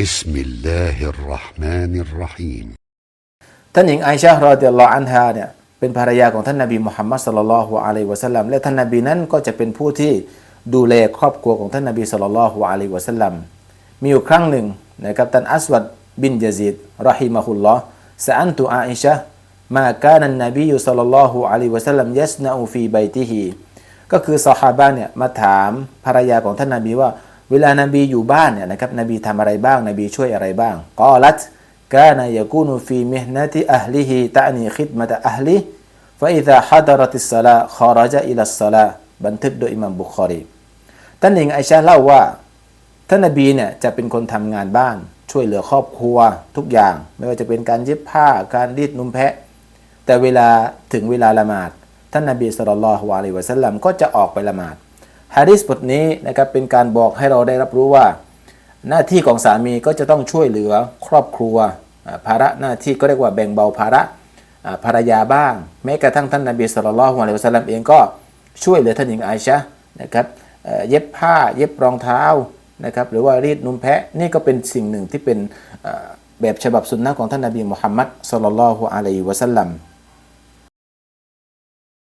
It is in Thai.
بسم الله الرحمن الرحيم ท่านหญิงไอชาฮ์รอดิยัลลอฮุอันฮาเนี่ยเป็นภรรยาของท่านนบีมุฮัมมัดสลลัลลอฮุอะลัยฮิวะสัลลัมและท่านนบีนั้นก็จะเป็นผู้ที่ดูแลครอบครัวของท่านนบีสลลัลลอฮุอะลัยฮิวะสัลลัมมีอยู่ครั้งหนึ่งนะครับท่านอัสวัดบินยะซีดรอฮิมะฮุลลอฮ์สะอันตุอาอิชะมากานันนบีสลลัลลอฮุอะลัยฮิวะสัลลัมยัสนาอูฟีไบติฮีก็คือซอฮาบะเนี่ยมาถามภรรยาของท่านนบีว่า เวลานบีอยู่บ้านเนี่ยนะครับนบีทำอะไรบ้างนบีช่วยอะไรบ้างกอลัตกานายกูนูฟีมิฮนะติอัลลิฮิตะนีคิดมาตะอัลลิฟะอิซาฮัดรัติสลาขอรจะอิลัสลาบันทึกโดยอิมัมบุคอรีท่านหญิงไอชาเล่าว่าท่านนบีเนี่ยจะเป็นคนทำงานบ้าน ช่วยเหลือครอบครัวทุกอย่าง ไม่ว่าจะเป็นการเย็บผ้าการรีดนุ่มแพะ แต่เวลาถึงเวลาละหมาด ท่านนบีสุลต่านละฮวาลัยวะสัลลัมก็จะออกไปละหมาด ฮะดิษบทนี้นะครับเป็นการบอกให้เราได้รับรู้ว่า หน้าที่ของสามีก็จะต้องช่วยเหลือครอบครัวภาระหน้าที่ก็เรียกว่าแบ่งเบาภาระภรรยาบ้าง แม้กระทั่งท่านนบีสุลต่านละฮ์วะลัยฮิวะสัลลัมเองก็ช่วยเหลือท่านหญิงไอชะนะครับเย็บผ้าเย็บรองเท้านะครับหรือว่ารีดนุ่มแพะนี่ก็เป็นสิ่งหนึ่งที่เป็นแบบฉบับสุนนะของท่านนบีมุฮัมมัดสุลลัลลอฮุอะลัยฮิวะสัลลัม